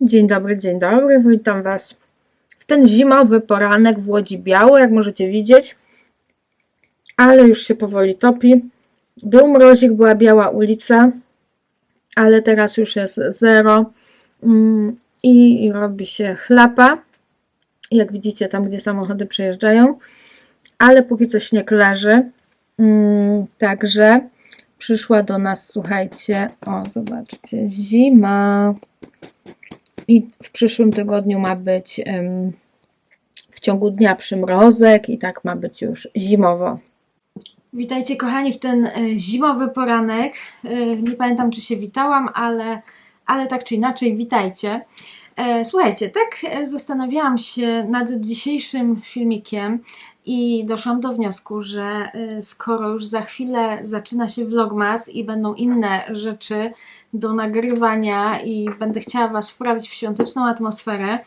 Dzień dobry, dzień dobry, witam Was w ten zimowy poranek w Łodzi Biały, jak możecie widzieć, ale już się powoli topi. Był mrozik, była biała ulica, ale teraz już jest zero mm, i, i robi się chlapa, jak widzicie tam, gdzie samochody przejeżdżają, ale póki co śnieg leży, Mm, także przyszła do nas, słuchajcie, o zobaczcie, zima. I w przyszłym tygodniu ma być w ciągu dnia przymrozek i tak ma być już zimowo. Witajcie kochani w ten e, zimowy poranek. E, Nie pamiętam czy się witałam, ale, ale tak czy inaczej witajcie. E, Słuchajcie, tak zastanawiałam się nad dzisiejszym filmikiem i doszłam do wniosku, że e, skoro już za chwilę zaczyna się vlogmas i będą inne rzeczy do nagrywania i będę chciała Was wprawić w świąteczną atmosferę,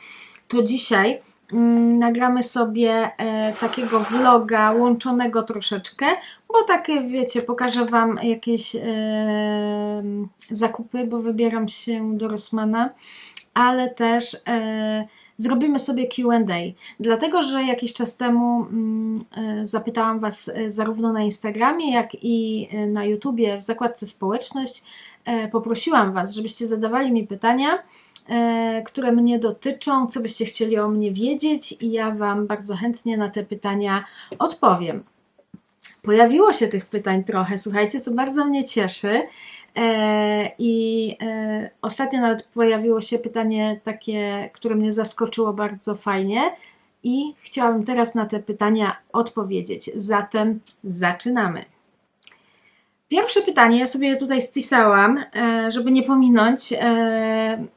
to dzisiaj mm, nagramy sobie e, takiego vloga łączonego troszeczkę, bo takie wiecie, pokażę Wam jakieś e, zakupy, bo wybieram się do Rossmana, ale też e, zrobimy sobie QA. Dlatego, że jakiś czas temu mm, e, zapytałam Was e, zarówno na Instagramie, jak i e, na YouTubie w zakładce społeczność. Poprosiłam Was, żebyście zadawali mi pytania, które mnie dotyczą, co byście chcieli o mnie wiedzieć, i ja Wam bardzo chętnie na te pytania odpowiem. Pojawiło się tych pytań trochę, słuchajcie, co bardzo mnie cieszy. E, I e, ostatnio nawet pojawiło się pytanie takie, które mnie zaskoczyło bardzo fajnie, i chciałabym teraz na te pytania odpowiedzieć. Zatem zaczynamy. Pierwsze pytanie, ja sobie je tutaj spisałam, e, żeby nie pominąć.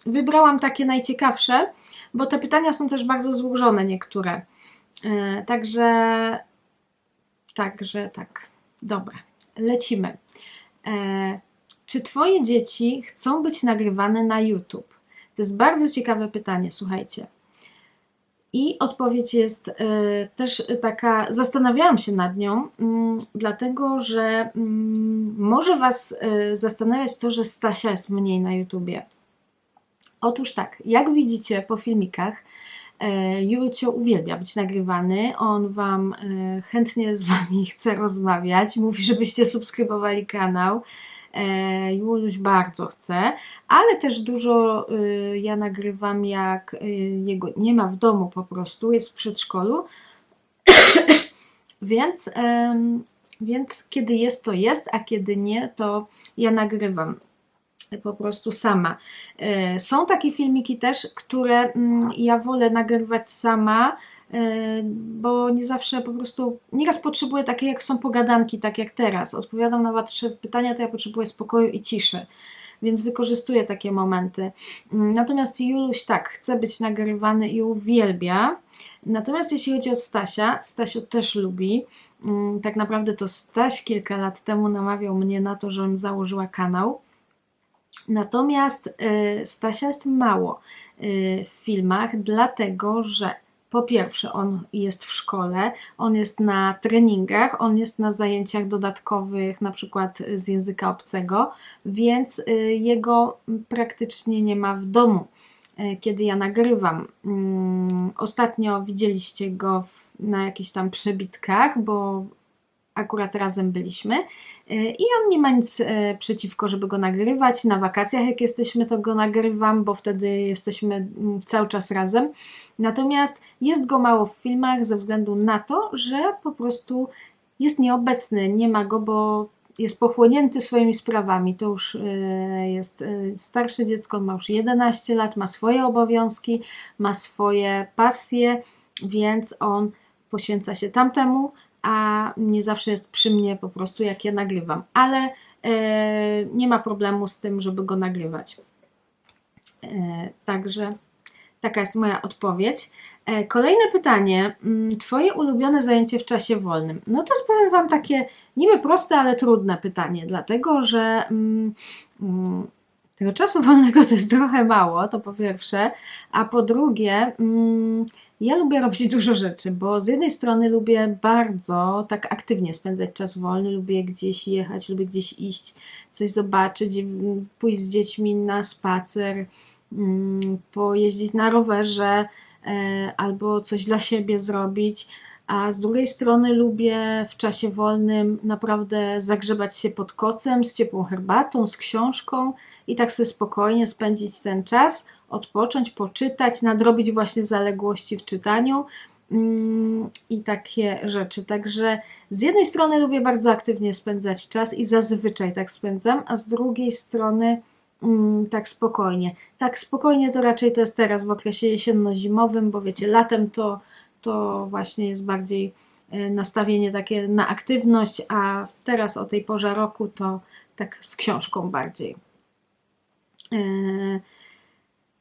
Wybrałam takie najciekawsze, bo te pytania są też bardzo złożone niektóre. Także, także tak. Dobra, lecimy. E, Czy Twoje dzieci chcą być nagrywane na YouTube? To jest bardzo ciekawe pytanie, słuchajcie. I odpowiedź jest e, też taka, zastanawiałam się nad nią, mm, dlatego że mm, może Was e, zastanawiać to, że Stasia jest mniej na YouTubie. Otóż tak, jak widzicie po filmikach, Julcio uwielbia być nagrywany, on Wam e, chętnie z Wami chce rozmawiać, mówi, żebyście subskrybowali kanał. E, Juluś bardzo chce, ale też dużo ja nagrywam, jak jego nie ma w domu po prostu, jest w przedszkolu. więc, więc kiedy jest, to jest, a kiedy nie, to ja nagrywam po prostu sama. E, Są takie filmiki też, które mm, ja wolę nagrywać sama, e, bo nie zawsze po prostu, nieraz potrzebuję takie jak są pogadanki, tak jak teraz. Odpowiadam na Wasze pytania, to ja potrzebuję spokoju i ciszy. Więc wykorzystuję takie momenty. Mm, Natomiast Juluś tak, chce być nagrywany i uwielbia. Natomiast jeśli chodzi o Stasia, Stasiu też lubi. Mm, Tak naprawdę to Staś kilka lat temu namawiał mnie na to, żebym założyła kanał. Natomiast y, Stasia jest mało y, w filmach, dlatego że po pierwsze on jest w szkole, on jest na treningach, on jest na zajęciach dodatkowych, na przykład z języka obcego, więc y, jego praktycznie nie ma w domu, y, kiedy ja nagrywam. Mm, Ostatnio widzieliście go na jakichś tam przebitkach, bo akurat razem byliśmy. Y, I on nie ma nic y, przeciwko, żeby go nagrywać. Na wakacjach, jak jesteśmy, to go nagrywam, bo wtedy jesteśmy mm, cały czas razem. Natomiast jest go mało w filmach ze względu na to, że po prostu jest nieobecny. Nie ma go, bo jest pochłonięty swoimi sprawami. To już y, jest starsze dziecko, ma już 11 lat, ma swoje obowiązki, ma swoje pasje, więc on poświęca się tamtemu, a nie zawsze jest przy mnie po prostu jak ja nagrywam, ale e, nie ma problemu z tym, żeby go nagrywać. E, także taka jest moja odpowiedź. E, kolejne pytanie. Mm, Twoje ulubione zajęcie w czasie wolnym? No to powiem Wam takie niby proste, ale trudne pytanie, dlatego że mm, mm, tego czasu wolnego to jest trochę mało, to po pierwsze, a po drugie, mm, ja lubię robić dużo rzeczy, bo z jednej strony lubię bardzo tak aktywnie spędzać czas wolny, lubię gdzieś jechać, lubię gdzieś iść, coś zobaczyć, pójść z dziećmi na spacer, mm, pojeździć na rowerze albo coś dla siebie zrobić. A z drugiej strony lubię w czasie wolnym naprawdę zagrzebać się pod kocem z ciepłą herbatą, z książką i tak sobie spokojnie spędzić ten czas, odpocząć, poczytać, nadrobić właśnie zaległości w czytaniu mm, i takie rzeczy. Także z jednej strony lubię bardzo aktywnie spędzać czas i zazwyczaj tak spędzam, a z drugiej strony mm, tak spokojnie. Tak spokojnie to raczej to jest teraz w okresie jesienno-zimowym, bo wiecie, latem to, to właśnie jest bardziej e, nastawienie takie na aktywność, a teraz o tej porze roku to tak z książką bardziej. E,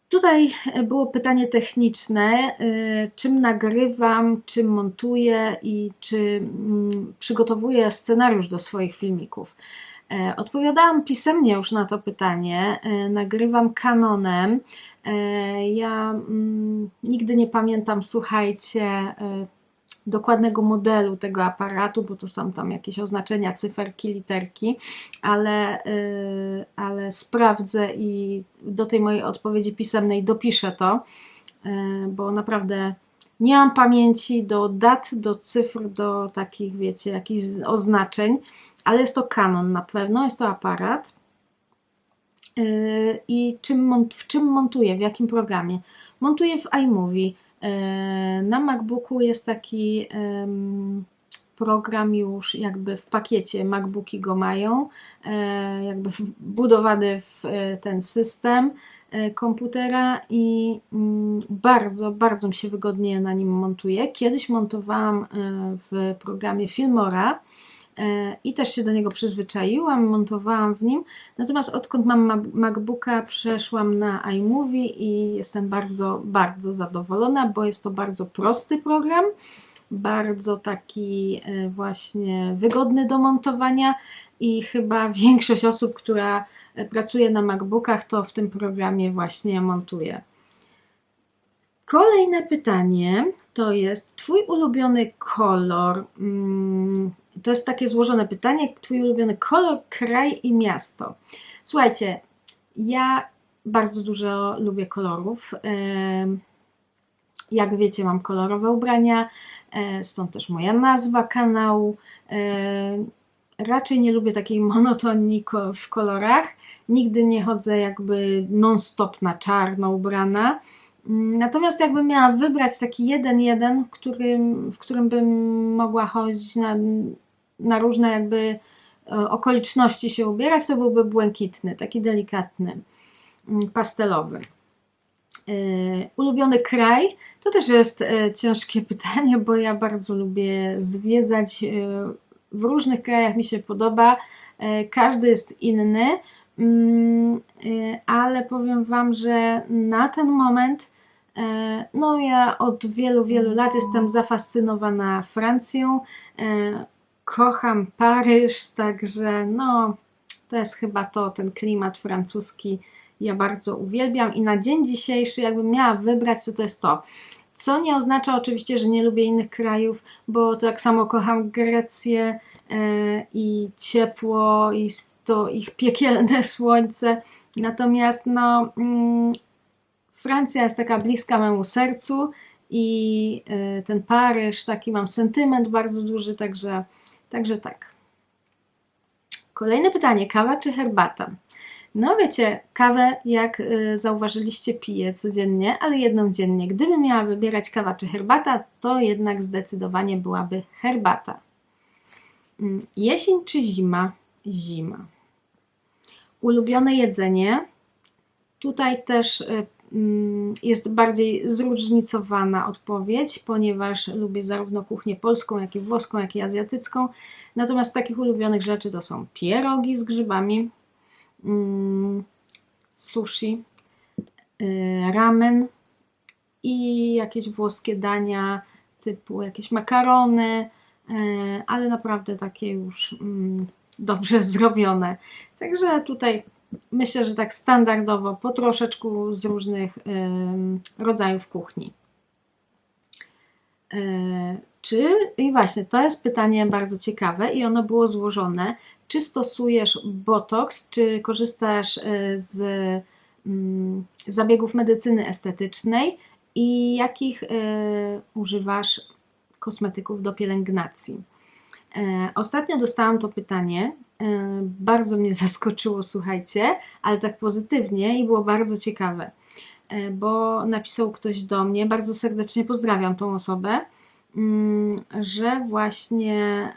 Tutaj było pytanie techniczne, y, czym nagrywam, czym montuję i czy mm, przygotowuję scenariusz do swoich filmików. E, odpowiadałam pisemnie już na to pytanie. E, nagrywam kanonem. E, ja mm, nigdy nie pamiętam, słuchajcie, dokładnego modelu tego aparatu, bo to są tam jakieś oznaczenia, cyferki, literki, ale, ale sprawdzę i do tej mojej odpowiedzi pisemnej dopiszę to, bo naprawdę nie mam pamięci do dat, do cyfr, do takich, wiecie, jakichś oznaczeń, ale jest to Canon na pewno, jest to aparat. Yy, I czym, w czym montuję, w jakim programie? Montuję w iMovie. E, na MacBooku jest taki program już jakby w pakiecie, MacBooki go mają, e, jakby wbudowany w e, ten system komputera i mm, bardzo, bardzo mi się wygodnie na nim montuje. Kiedyś montowałam w programie Filmora, E, i też się do niego przyzwyczaiłam, montowałam w nim. Natomiast odkąd mam MacBooka, przeszłam na iMovie i jestem bardzo, bardzo zadowolona, bo jest to bardzo prosty program, bardzo taki e, właśnie wygodny do montowania i chyba większość osób, która e, pracuje na MacBookach, to w tym programie właśnie montuje. Kolejne pytanie to jest Twój ulubiony kolor. Hmm, to jest takie złożone pytanie. Twój ulubiony kolor, kraj i miasto. Słuchajcie, ja bardzo dużo lubię kolorów. Jak wiecie, mam kolorowe ubrania, e, stąd też moja nazwa kanału. Raczej nie lubię takiej monotonii w kolorach. Nigdy nie chodzę jakby non-stop na czarno ubrana. Natomiast jakbym miała wybrać taki jeden, jeden, którym, w którym bym mogła chodzić na na różne jakby e, okoliczności się ubierać, to byłby błękitny, taki delikatny, mm, pastelowy. E, ulubiony kraj? To też jest e, ciężkie pytanie, bo ja bardzo lubię zwiedzać. W różnych krajach mi się podoba, każdy jest inny, mm, ale powiem Wam, że na ten moment no ja od wielu, wielu lat jestem zafascynowana Francją kocham Paryż, także no, to jest chyba to, ten klimat francuski ja bardzo uwielbiam i na dzień dzisiejszy, jakbym miała wybrać, to to jest to. Co nie oznacza oczywiście, że nie lubię innych krajów, bo tak samo kocham Grecję e, i ciepło, i to ich piekielne słońce. Natomiast no, mm, Francja jest taka bliska memu sercu i e, ten Paryż, taki mam sentyment bardzo duży, także Także tak. Kolejne pytanie: kawa czy herbata? No wiecie, kawę, jak y, zauważyliście, piję codziennie, ale jedną dziennie. Gdybym miała wybierać kawa czy herbata, to jednak zdecydowanie byłaby herbata. Mm, jesień czy zima? Zima. Ulubione jedzenie? Tutaj też y, Mm, jest bardziej zróżnicowana odpowiedź, ponieważ lubię zarówno kuchnię polską, jak i włoską, jak i azjatycką. Natomiast takich ulubionych rzeczy to są pierogi z grzybami, sushi, y, ramen i jakieś włoskie dania typu jakieś makarony, y, ale naprawdę takie już mm, dobrze zrobione. Także tutaj myślę, że tak standardowo, po troszeczku z różnych rodzajów kuchni. Czy, i właśnie, to jest pytanie bardzo ciekawe i ono było złożone. Czy stosujesz botox, czy korzystasz e, z mm, zabiegów medycyny estetycznej i jakich y, używasz kosmetyków do pielęgnacji. E, ostatnio dostałam to pytanie. e, Bardzo mnie zaskoczyło, słuchajcie, ale tak pozytywnie i było bardzo ciekawe, e, bo napisał ktoś do mnie, bardzo serdecznie pozdrawiam tą osobę, mm, że właśnie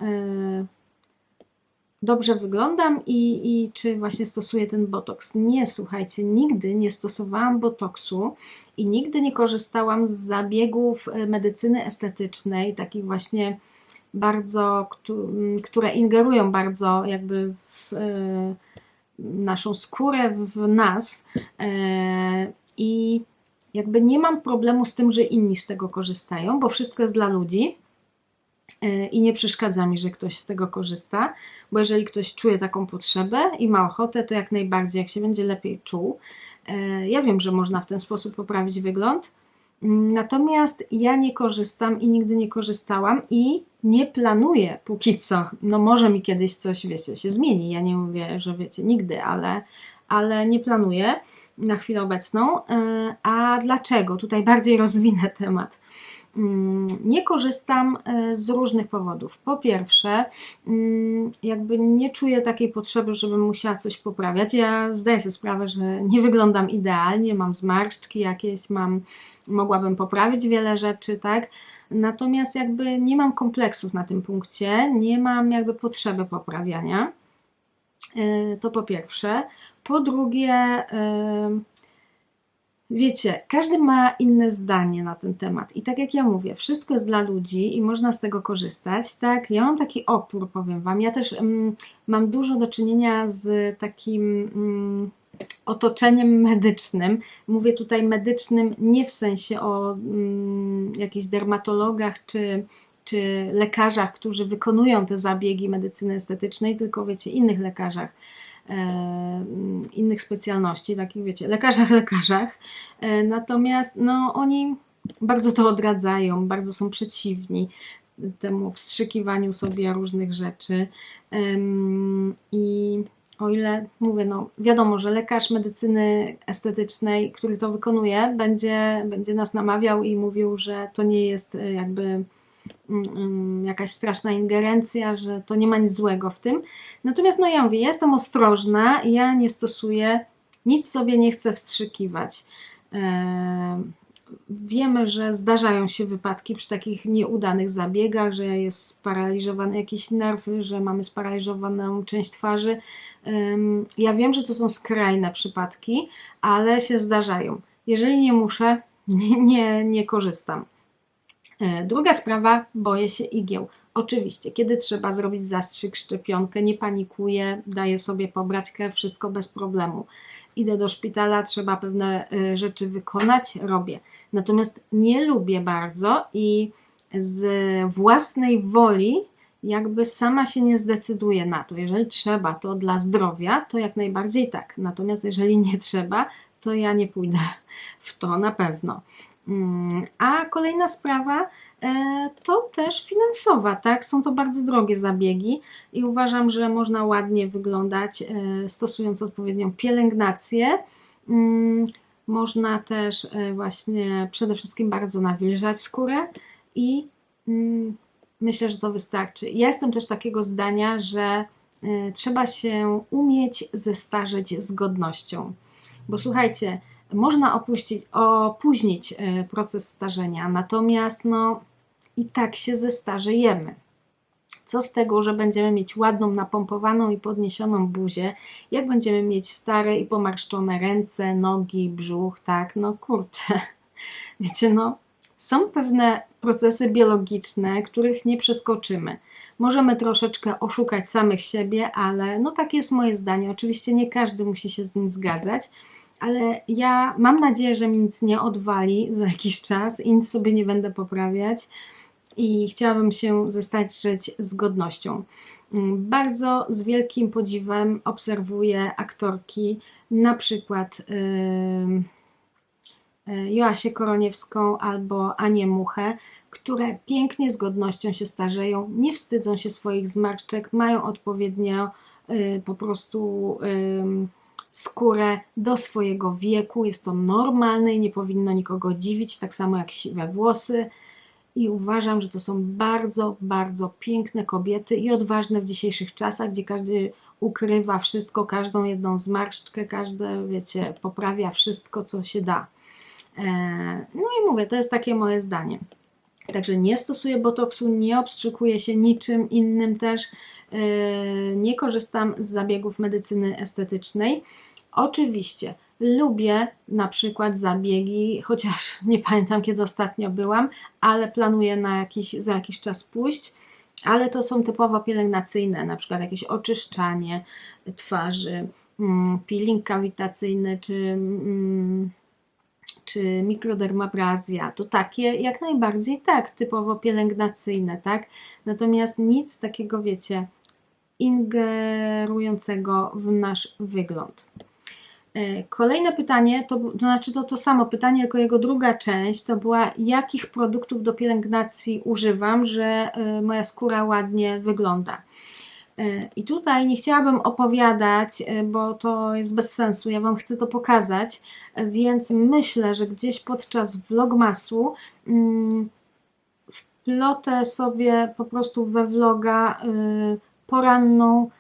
dobrze wyglądam i, i czy właśnie stosuję ten botoks. Nie, słuchajcie, nigdy nie stosowałam botoksu i nigdy nie korzystałam z zabiegów e, medycyny estetycznej, takich właśnie bardzo, które ingerują bardzo jakby w e, naszą skórę, w nas. E, I jakby nie mam problemu z tym, że inni z tego korzystają, bo wszystko jest dla ludzi. E, I nie przeszkadza mi, że ktoś z tego korzysta, bo jeżeli ktoś czuje taką potrzebę i ma ochotę, to jak najbardziej, jak się będzie lepiej czuł. E, Ja wiem, że można w ten sposób poprawić wygląd, Mm, natomiast ja nie korzystam i nigdy nie korzystałam i nie planuję póki co. No może mi kiedyś coś, wiecie, się zmieni. Ja nie mówię, że wiecie, nigdy, ale, ale nie planuję na chwilę obecną. E, A dlaczego? Tutaj bardziej rozwinę temat. Mm, Nie korzystam e, z różnych powodów. Po pierwsze, mm, jakby nie czuję takiej potrzeby, żebym musiała coś poprawiać. Ja zdaję sobie sprawę, że nie wyglądam idealnie, mam zmarszczki jakieś, mam, mogłabym poprawić wiele rzeczy, tak? Natomiast jakby nie mam kompleksów na tym punkcie, nie mam jakby potrzeby poprawiania. E, To po pierwsze. Po drugie, em, Wiecie, każdy ma inne zdanie na ten temat i tak jak ja mówię, wszystko jest dla ludzi i można z tego korzystać, tak? Ja mam taki opór, powiem Wam. Ja też mm, mam dużo do czynienia z takim mm, otoczeniem medycznym. Mówię tutaj medycznym nie w sensie o mm, jakichś dermatologach czy, czy lekarzach, którzy wykonują te zabiegi medycyny estetycznej, tylko wiecie, innych lekarzach innych specjalności, takich wiecie, lekarzach, lekarzach. E, Natomiast no, oni bardzo to odradzają, bardzo są przeciwni temu wstrzykiwaniu sobie różnych rzeczy. I o ile mówię, no wiadomo, że lekarz medycyny estetycznej, który to wykonuje, będzie, będzie nas namawiał i mówił, że to nie jest e, jakby mm, mm, jakaś straszna ingerencja, że to nie ma nic złego w tym. Natomiast no ja mówię, ja jestem ostrożna, ja nie stosuję, nic sobie nie chcę wstrzykiwać. Em, Wiemy, że zdarzają się wypadki przy takich nieudanych zabiegach, że jest sparaliżowany jakiś nerw, że mamy sparaliżowaną część twarzy. Ja wiem, że to są skrajne przypadki, ale się zdarzają. Jeżeli nie muszę, nie, nie korzystam. E, Druga sprawa, boję się igieł. Oczywiście, kiedy trzeba zrobić zastrzyk, szczepionkę, nie panikuję, daję sobie pobrać krew, wszystko bez problemu. Idę do szpitala, trzeba pewne e, rzeczy wykonać, robię. Natomiast nie lubię bardzo i z własnej woli jakby sama się nie zdecyduję na to. Jeżeli trzeba to dla zdrowia, to jak najbardziej tak. Natomiast jeżeli nie trzeba, to ja nie pójdę w to na pewno. Mm, A kolejna sprawa e, to też finansowa, tak? Są to bardzo drogie zabiegi i uważam, że można ładnie wyglądać e, stosując odpowiednią pielęgnację. Mm, Można też e, właśnie przede wszystkim bardzo nawilżać skórę i mm, myślę, że to wystarczy. Ja jestem też takiego zdania, że trzeba się umieć zestarzeć z godnością. Bo słuchajcie, można opuścić, opóźnić e, proces starzenia, natomiast no i tak się zestarzejemy. Co z tego, że będziemy mieć ładną, napompowaną i podniesioną buzię, jak będziemy mieć stare i pomarszczone ręce, nogi, brzuch, tak? No kurczę, wiecie, no są pewne procesy biologiczne, których nie przeskoczymy. Możemy troszeczkę oszukać samych siebie, ale no takie jest moje zdanie. Oczywiście nie każdy musi się z nim zgadzać, ale ja mam nadzieję, że mi nic nie odwali za jakiś czas i nic sobie nie będę poprawiać i chciałabym się zestarzeć z godnością. Mm, Bardzo z wielkim podziwem obserwuję aktorki, na przykład y, Joasię Koroniewską albo Anię Muchę, które pięknie z godnością się starzeją, nie wstydzą się swoich zmarszczek, mają odpowiednio y, po prostu ym, skórę do swojego wieku. Jest to normalne i nie powinno nikogo dziwić, tak samo jak siwe włosy. I uważam, że to są bardzo, bardzo piękne kobiety i odważne w dzisiejszych czasach, gdzie każdy ukrywa wszystko, każdą jedną zmarszczkę, każde, wiecie, poprawia wszystko, co się da. E, No i mówię, to jest takie moje zdanie. Także nie stosuję botoksu, nie obstrzykuję się niczym innym też, e, nie korzystam z zabiegów medycyny estetycznej. Oczywiście lubię na przykład zabiegi, chociaż nie pamiętam kiedy ostatnio byłam, ale planuję na jakiś, za jakiś czas pójść. Ale to są typowo pielęgnacyjne, na przykład jakieś oczyszczanie twarzy, mm, peeling kawitacyjny czy mm, czy mikrodermabrazja, to takie jak najbardziej tak, typowo pielęgnacyjne, tak? Natomiast nic takiego, wiecie, ingerującego w nasz wygląd. E, Kolejne pytanie, to, to znaczy to to samo pytanie, tylko jego druga część, to była jakich produktów do pielęgnacji używam, że e, moja skóra ładnie wygląda. E, I tutaj nie chciałabym opowiadać, e, bo to jest bez sensu. Ja Wam chcę to pokazać, e, więc myślę, że gdzieś podczas vlogmasu mm, wplotę sobie po prostu we vloga poranną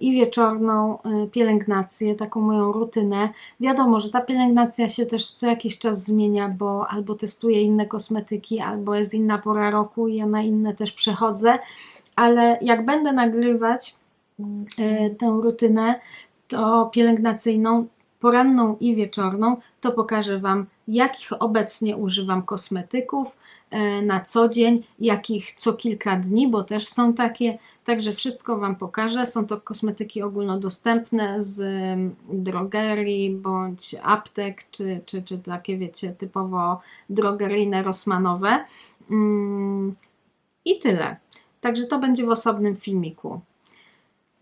i wieczorną pielęgnację, taką moją rutynę. Wiadomo, że ta pielęgnacja się też co jakiś czas zmienia, bo albo testuję inne kosmetyki, albo jest inna pora roku i ja na inne też przechodzę ale jak będę nagrywać e, tę rutynę, to pielęgnacyjną, poranną i wieczorną, to pokażę Wam, jakich obecnie używam kosmetyków e, na co dzień, jakich co kilka dni, bo też są takie, także wszystko Wam pokażę. Są to kosmetyki ogólnodostępne z mm, drogerii bądź aptek, czy, czy, czy takie, wiecie, typowo drogeryjne, rosmanowe. Mm, I tyle. Także to będzie w osobnym filmiku.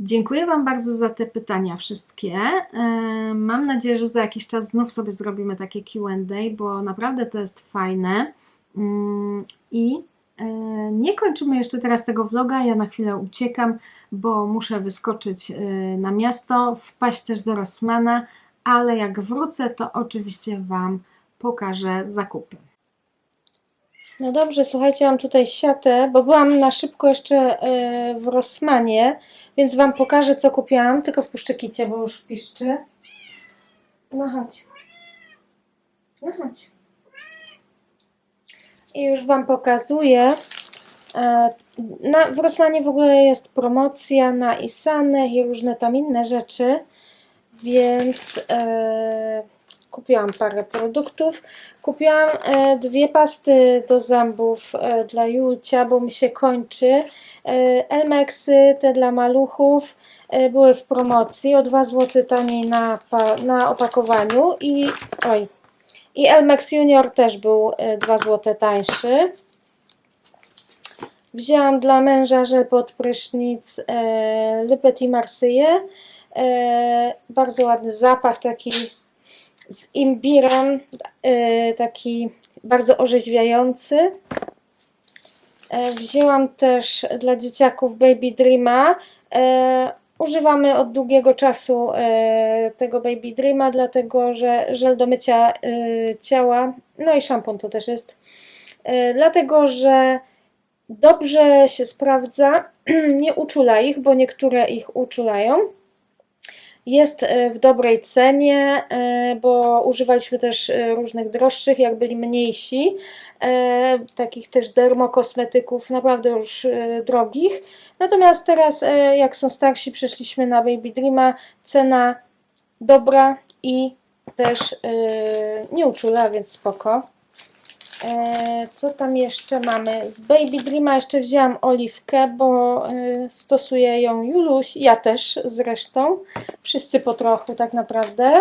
Dziękuję Wam bardzo za te pytania wszystkie. E, Mam nadzieję, że za jakiś czas znów sobie zrobimy takie QA, bo naprawdę to jest fajne. Mm, I e, nie kończymy jeszcze teraz tego vloga. Ja na chwilę uciekam, bo muszę wyskoczyć e, na miasto, wpaść też do Rossmana, ale jak wrócę, to oczywiście Wam pokażę zakupy. No dobrze, słuchajcie, mam tutaj siatę, bo byłam na szybko jeszcze e, w Rossmanie, więc Wam pokażę, co kupiłam. Tylko wpuszczę kicie, bo już piszczy. No chodź. No chodź. I już Wam pokazuję. E, Na, w Rossmanie w ogóle jest promocja na Isanę i różne tam inne rzeczy, więc e, kupiłam parę produktów. Kupiłam e, dwie pasty do zębów e, dla Julcia, bo mi się kończy. E, Elmexy, te dla maluchów, były w promocji o 2 zł taniej na, na opakowaniu i oj. I Elmex Junior też był e, 2 zł tańszy. Wzięłam dla męża żel pod prysznic Le Petit Marseille. Bardzo ładny zapach, taki z imbirem, e, taki bardzo orzeźwiający. E, wzięłam też dla dzieciaków Baby Dreama. E, używamy od długiego czasu e, tego Baby Dreama, dlatego że żel do mycia ciała, no i szampon to też jest, dlatego że dobrze się sprawdza, nie uczula ich, bo niektóre ich uczulają. Jest e, w dobrej cenie, e, bo używaliśmy też e, różnych droższych, jak byli mniejsi, takich też dermokosmetyków, naprawdę już drogich. Natomiast teraz, jak są starsi, przeszliśmy na Baby Dreama. Cena dobra i też nie uczula, więc spoko. E, Co tam jeszcze mamy? Z Baby Dreama jeszcze wzięłam oliwkę, bo e, stosuje ją Juluś, ja też zresztą. Wszyscy po trochu tak naprawdę.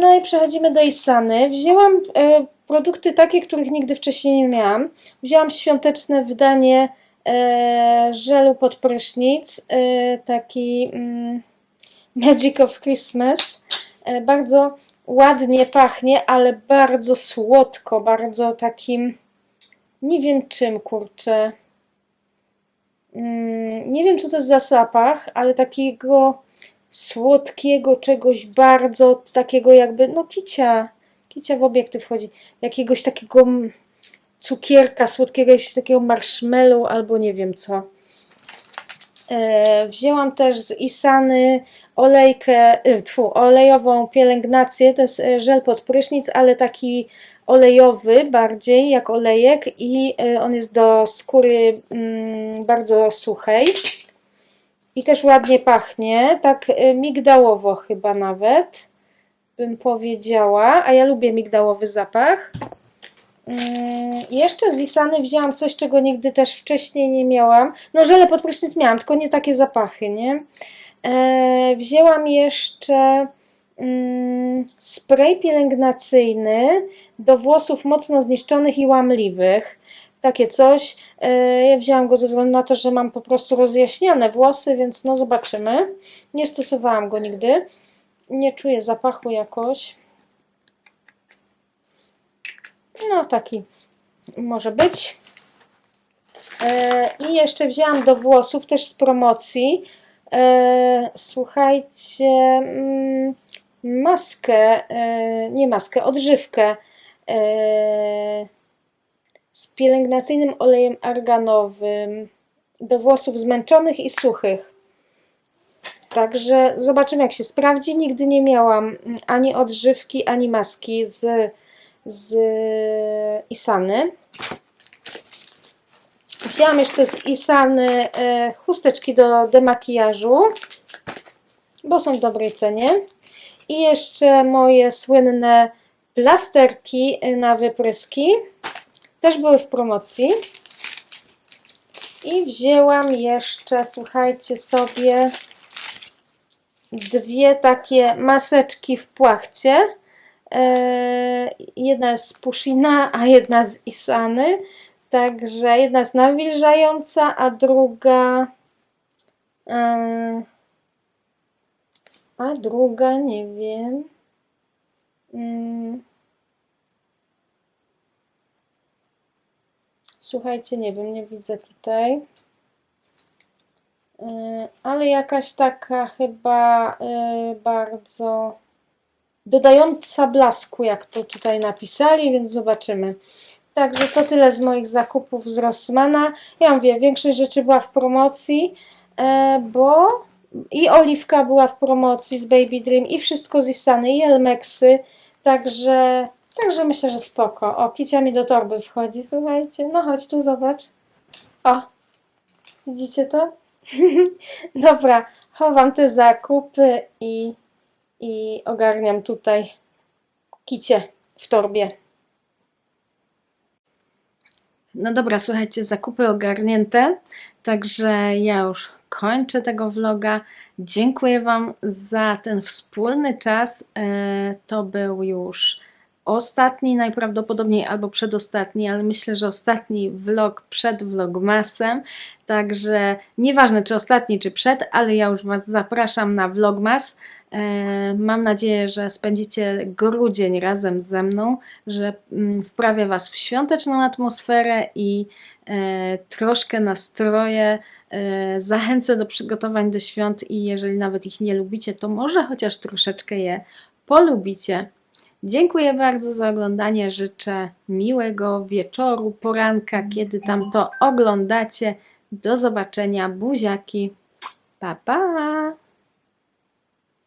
No i przechodzimy do Isany. Wzięłam e, produkty takie, których nigdy wcześniej nie miałam. Wzięłam świąteczne wydanie e, żelu pod prysznic, e, taki mm, Magic of Christmas. E, bardzo ładnie pachnie, ale bardzo słodko, bardzo takim, nie wiem czym, kurczę. Mm, nie wiem, co to jest za zapach, ale takiego słodkiego czegoś bardzo takiego jakby, no kicia, kicia w obiektyw wchodzi, jakiegoś takiego cukierka słodkiego, jakiegoś takiego marshmallow albo nie wiem co. E, wzięłam też z Isany olejkę, y, tfu, olejową pielęgnację, to jest e, żel pod prysznic, ale taki olejowy bardziej jak olejek i e, on jest do skóry mm, bardzo suchej i też ładnie pachnie, tak e, migdałowo chyba nawet bym powiedziała, a ja lubię migdałowy zapach. Mm, Jeszcze z Isany wzięłam coś, czego nigdy też wcześniej nie miałam. No żele pod prysznic miałam, tylko nie takie zapachy, nie? E, wzięłam jeszcze mm, spray pielęgnacyjny do włosów mocno zniszczonych i łamliwych. Takie coś. E, ja wzięłam go ze względu na to, że mam po prostu rozjaśniane włosy, więc no zobaczymy. Nie stosowałam go nigdy. Nie czuję zapachu jakoś. No taki może być. E, I jeszcze wzięłam do włosów też z promocji. E, słuchajcie, mm, maskę, e, nie maskę, odżywkę z pielęgnacyjnym olejem arganowym do włosów zmęczonych i suchych. Także zobaczymy, jak się sprawdzi. Nigdy nie miałam ani odżywki, ani maski z, z Isany. Wzięłam jeszcze z Isany e, chusteczki do demakijażu, bo są w dobrej cenie. I jeszcze moje słynne plasterki na wypryski. Też były w promocji. I wzięłam jeszcze, słuchajcie sobie, dwie takie maseczki w płachcie. E, Jedna z Pushina, a jedna z Isany. Także jedna jest nawilżająca, a druga. e, A druga nie wiem. Mm. Słuchajcie, nie wiem, nie widzę tutaj. Ale jakaś taka chyba bardzo dodająca blasku, jak to tutaj napisali, więc zobaczymy. Także to tyle z moich zakupów z Rossmana. Ja mówię, większość rzeczy była w promocji, e, bo i oliwka była w promocji z Baby Dream i wszystko z Isany i Elmexy, także, także myślę, że spoko. O, Kicia mi do torby wchodzi, słuchajcie. No chodź tu, zobacz. O, widzicie to? Dobra, chowam te zakupy i, i ogarniam tutaj kicie w torbie. No dobra, słuchajcie, zakupy ogarnięte, także ja już kończę tego vloga. Dziękuję Wam za ten wspólny czas. E, To był już ostatni, najprawdopodobniej albo przedostatni, ale myślę, że ostatni vlog przed vlogmasem. Także nieważne czy ostatni, czy przed, ale ja już Was zapraszam na vlogmas. E, Mam nadzieję, że spędzicie grudzień razem ze mną, że mm, wprawię Was w świąteczną atmosferę i e, troszkę nastroję. E, zachęcę do przygotowań do świąt i jeżeli nawet ich nie lubicie, to może chociaż troszeczkę je polubicie. Dziękuję bardzo za oglądanie. Życzę miłego wieczoru, poranka, kiedy tam to oglądacie. Do zobaczenia, buziaki. Pa, pa!